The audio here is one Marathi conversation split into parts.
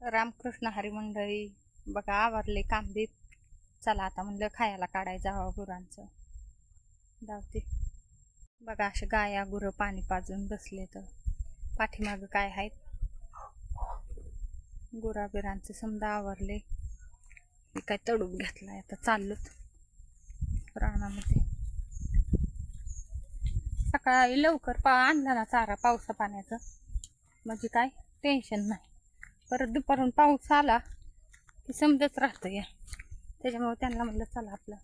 रामकृष्ण हरी मंडळी बघा आवरले कामदीप चला आता म्हणलं खायला काढायचं हवा गुरांचं. धावते बघा असे गाया गुरं पाणी पाजून बसले तर. पाठीमागं काय आहेत? गुराबिरांचे समजा आवरले. मी काय तडूप घेतला आता चाललोत रानामध्ये. सकाळी लवकर पा आणला ना चारा पावसा पाण्याचं म्हणजे काय? टेन्शन नाही. परत दुपारून पाऊस आला की समजत राहतं या. त्याच्यामुळे त्यांना म्हणलं चला आपलं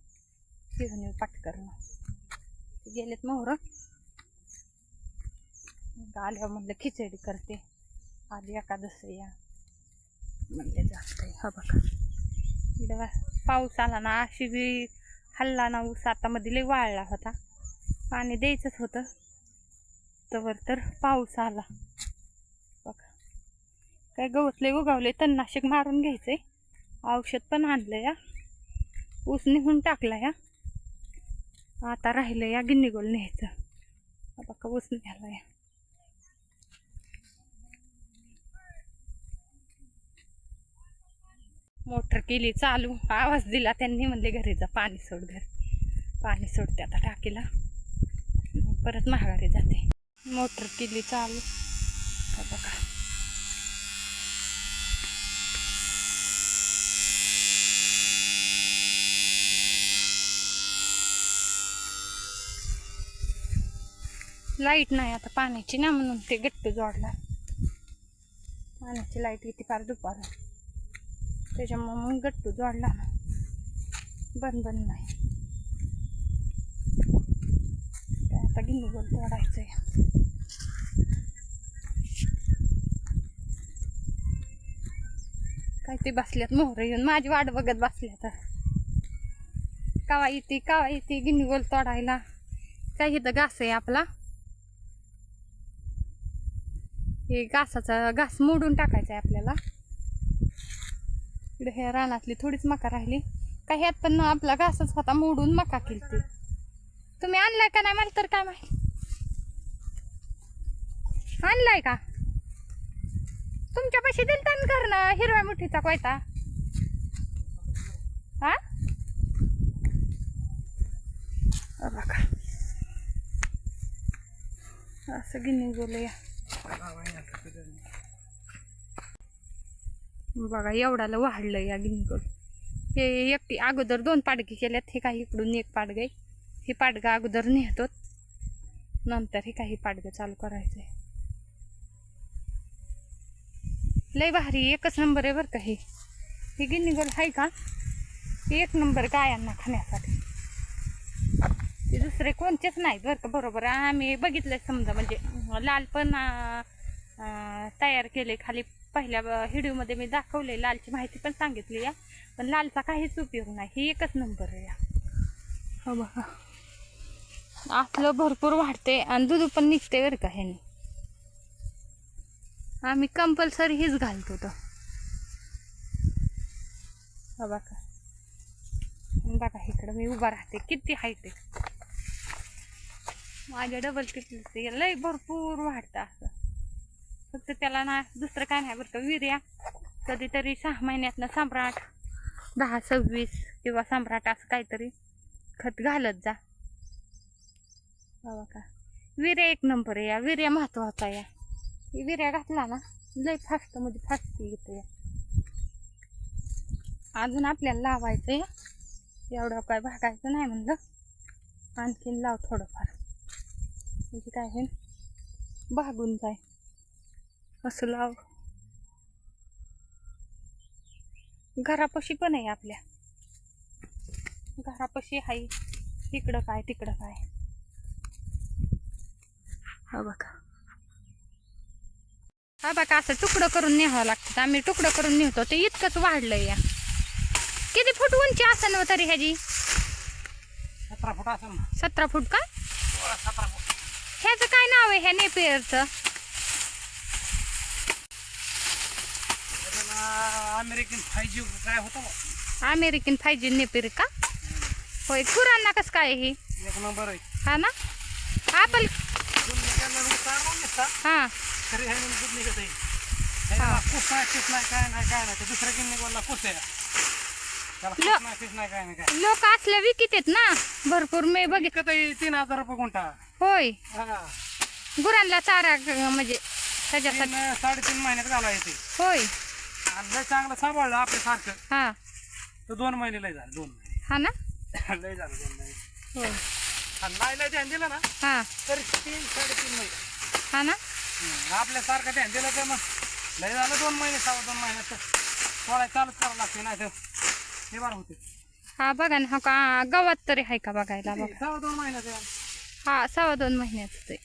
घेऊन येऊ पाटकरणं ते गेलेत मोहर आल्यावर म्हणलं खिचडी करते. आधी एकादस या म्हणले जास्त हा बघा. इकडे बा- पाऊस आला ना अशी बी हल्ला ना ऊस. आता मध्ये लय वाळला होता. पाणी द्यायचंच होतं. तवर तर पाऊस आला. काय गवत लय उगावले तणनाशक मारून घ्यायचंय. औषध पण आणलं या. ऊस निघून टाकला या. आता राहिलं या गिन्नीगोल न्यायचं. हा बघा ऊस निघाला या. मोटर केली चालू. आवाज दिला त्यांनी म्हणले घरी जा पाणी सोड घर. पाणी सोडते आता टाकीला. मग परत महागारी जाते. मोटर केली चालू. बघा. लाइट नाही आता पाण्याची ना म्हणून ते गट्टू जोडला. पाण्याची लाइट किती फार दुपार. त्याच्यामुळे मग गट्टू जोडला. ना बंद बंद नाही. आता गिन्नी गोल तोडायचंय. काय ते बसल्यात मोहर येऊन. माझी वाट बघत बसल्यात. कावा येते कावा येते गिन्नी गोल तोडायला. काय इथं घास आहे आपला? हे घासाचा घास मोडून टाकायचा आहे आपल्याला. इकडे ह्या रानातली थोडीच मका राहिली. का ह्यात पण आपला घासच होता मोडून मका केलती. तुम्ही आणलाय का नाही मला तर काय माहिती. आणलाय का? तुमच्या पैसे दिलता ना हिरव्या मुठीचा कोयता? हा बघा. असं गिनी बोलूया बघा एवढ्याला वाढलं या गिन्नीकोल हे एकटी अगोदर दोन पाडगे केल्यात हे काही इकडून एक पाडगं आहे. हे पाडगं अगोदर नेहतो नंतर हे काही पाडगं चालू करायचं आहे लय भारी एकच नंबर आहे बरं का हे. हे गिनीगोल आहे का? हे एक नंबर गायांना खाण्यासाठी. ते दुसरे कोणतेच नाहीत बरं का बरोबर. आम्ही बघितलंय समजा म्हणजे लाल पण तयार केले. खाली पहिल्या व्हिडिओमध्ये मी दाखवले लालची माहिती पण सांगितली या पण लालचा काहीच उपयोग नाही. ही एकच नंबर आहे. या बघा. असलं भरपूर वाढते आणि दूध पण निघते बरं का ह्याने. आम्ही कंपल्सरी हीच घालतो तो बघा. बघा इकडं मी उभा राहते. किती हाईट आहे. माझ्या डबल किती लय भरपूर वाढतं असं. फक्त त्याला ना दुसरं काय नाही बरं का विर्या. कधीतरी सहा महिन्यातनं सम्राट दहा सव्वीस किंवा सम्राट असं काहीतरी खत घालत जा. हो का विर्या एक नंबर आहे या. विर्या महत्त्वाचा या. विर्या घातला ना लय फास्ट म्हणजे फास्ट येतो या. अजून आपल्याला लावायचं या एवढं काय भागायचं नाही म्हणलं. आणखीन लाव थोडंफार. म्हणजे काय होईल भागून जाय असं लाव घरापाशी पण आहे आपल्या. घरापाशी आहे. तिकडं काय तिकडं काय. हा बघा. हा बघा असं तुकडं करून न्यावं लागतं. आम्ही तुकडं करून नेतो. ते इतकंच वाढलंय या. किती फूट उंची असेल हो तरी ह्याची? सतरा फूट असेल सतरा फूट का? ह्याचं काय नाव आहे ह्या नेपियरचं? अमेरिकन फाय जी काय होतं? अमेरिकन फायजी नेपियर का? होय खुरांना कसं काय ही? एक नंबर आहे. हा ना? चालवून हां. तरी ह्याने दूध निघत आहे. ह्याला कुस नाही कुस नाही काय नाही काय नाही. ते दुसऱ्या गिन्नी बोलला कुस आहे. त्याला लो- कुस नाही कुस नाही काय नाही काय लोक असल्या विकित आहेत ना? भरपूर मी बघित विकत आहे तीन हजार रुपये गुंठा. होय. हा. गुरांना चारा अं, म्हणजे त्याच्यासाठी. तीन साडेतीन महिन्यात घाला येते होय. आणि लय चांगलं सांभाळलं आपल्यासारखं हा. तर दोन महिने लय झाले दोन महिने. हा ना? लय झालं दोन महिने. होय. आणि नाही लय ध्यान दिलं ना हा. तरी तीन साडेतीन महिने. हा ना? हम्म, आपल्यासारखं ध्यान दिलं तर मग लय झालं दोन महिने सहा दोन महिन्यात थोडा चालूच करावं लागते नाही तर हे बरं होते. हा बघा ना हो का गवत तरी आहे का बघायला बघा. सहा दोन महिन्यात. हा सव्वा दोन महिन्याचं ते.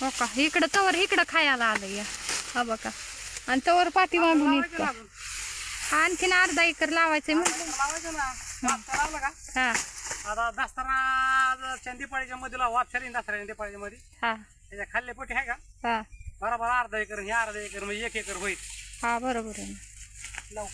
हो का? इकडं तवर इकडं खायला आलं या. हा बघा. आणि तवर पाठी मागून लावायचं इतकं. ना अजून. आणखीन अर्धा एकर लावायचंय लावायचं हा. आता चंदीपाळीच्या मध्ये लावा वापशारी दसरा चंदीपाळीच्या मध्ये हा. त्याच्या खाल्ले पोटी आहे का? हा. बरोबर अर्धा एकर हे अर्धा एकर म्हणजे एक एकर होईल. हा बरोबर आहे लावू.